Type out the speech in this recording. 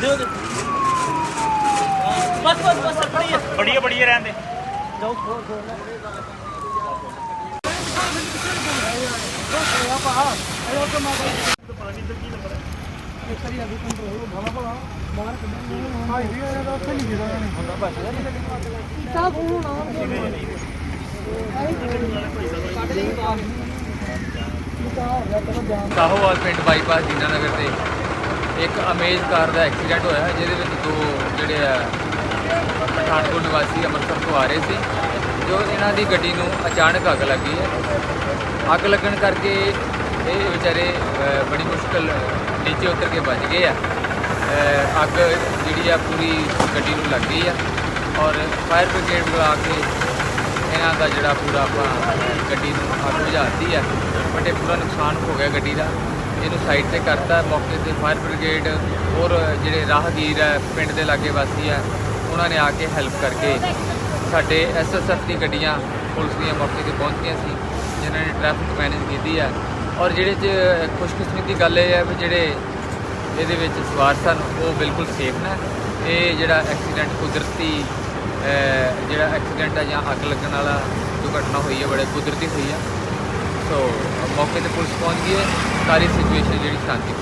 ਦਿਓ ਦਿਓ ਬਸ ਬਸ ਬਸ ਬੜੀ ਹੈ। ਬੜੀਏ ਬੜੀਏ ਰਹਿਣ ਦੇ। ਜਾਓ ਖੋਲ ਖੋਲ। ਲੈ ਸਾਹੋਵਾਲ ਪਿੰਡ ਬਾਈਪਾਸ ਦੀਨਾਨਗਰ ਤੇ। ਇੱਕ ਅਮੇਜ਼ ਕਾਰ ਦਾ ਐਕਸੀਡੈਂਟ ਹੋਇਆ ਜਿਹਦੇ ਵਿੱਚ ਦੋ ਜਿਹੜੇ ਆ, ਪਠਾਨਕੋਟ ਨਿਵਾਸੀ ਅੰਮ੍ਰਿਤਸਰ ਤੋਂ ਆ ਰਹੇ ਸੀ, ਜੋ ਇਹਨਾਂ ਦੀ ਗੱਡੀ ਨੂੰ ਅਚਾਨਕ ਅੱਗ ਲੱਗੀ ਹੈ। ਅੱਗ ਲੱਗਣ ਕਰਕੇ ਇਹ ਵਿਚਾਰੇ ਬੜੀ ਮੁਸ਼ਕਲ ਨੀਚੇ ਉਤਰ ਕੇ ਬਚ ਗਏ ਆ। ਅੱਗ ਜਿਹੜੀ ਆ ਪੂਰੀ ਗੱਡੀ ਨੂੰ ਲੱਗ ਗਈ ਆ ਔਰ ਫਾਇਰ ਬ੍ਰਿਗੇਡ ਬੁਲਾ ਕੇ ਇਹਨਾਂ ਦਾ ਜਿਹੜਾ ਪੂਰਾ ਆਪਾਂ ਗੱਡੀ ਨੂੰ ਅੱਗ ਬੁਝਾਤੀ ਆ, ਬਟ ਇਹ ਪੂਰਾ ਨੁਕਸਾਨ ਹੋ ਗਿਆ ਗੱਡੀ ਦਾ। ਇਹਨੂੰ ਸਾਈਡ ਤੇ ਕਰਤਾ, ਮੌਕੇ ਤੇ ਫਾਇਰ ਬ੍ਰਿਗੇਡ ਔਰ ਜਿਹੜੇ ਰਾਹਗੀਰ ਹੈ, ਪਿੰਡ ਦੇ ਲਾਗੇ ਵਾਸੀ ਹੈ, ਉਹਨਾਂ ਨੇ ਆ ਕੇ ਹੈਲਪ ਕਰਕੇ ਸਾਡੇ ਐਸਐਸਐਫ ਦੀ ਗੱਡੀਆਂ ਪੁਲਿਸ ਦੀਆਂ ਮੌਕੇ ਤੇ ਪਹੁੰਚੀਆਂ ਸੀ, ਜਿਨ੍ਹਾਂ ਨੇ ਟ੍ਰੈਫਿਕ ਮੈਨੇਜ ਕੀਤੀ ਹੈ। ਔਰ ਜਿਹੜੇ ਚ ਖੁਸ਼ਕਿਸਮਤੀ ਦੀ ਗੱਲ ਇਹ ਹੈ ਵੀ ਜਿਹੜੇ ਇਹਦੇ ਵਿੱਚ ਸਵਾਰ ਸਨ, ਉਹ ਬਿਲਕੁਲ ਸੇਫ ਨੇ। ਇਹ ਜਿਹੜਾ ਐਕਸੀਡੈਂਟ ਕੁਦਰਤੀ ਜਿਹੜਾ ਐਕਸੀਡੈਂਟ ਹੈ ਜਾਂ ਅੱਗ ਲੱਗਣ ਵਾਲਾ ਦੁਰਘਟਨਾ ਹੋਈ ਹੈ, ਬੜੇ ਕੁਦਰਤੀ ਹੋਈ ਹੈ। ਸੋ ਮੌਕੇ ਤੇ ਪੁਲਿਸ ਪਹੁੰਚ ਗਈ ਹੈ। ਸਾਰੀ ਸਿਚੁਏਸ਼ਨ ਜਿਹੜੀ ਸ਼ਾਂਤੀ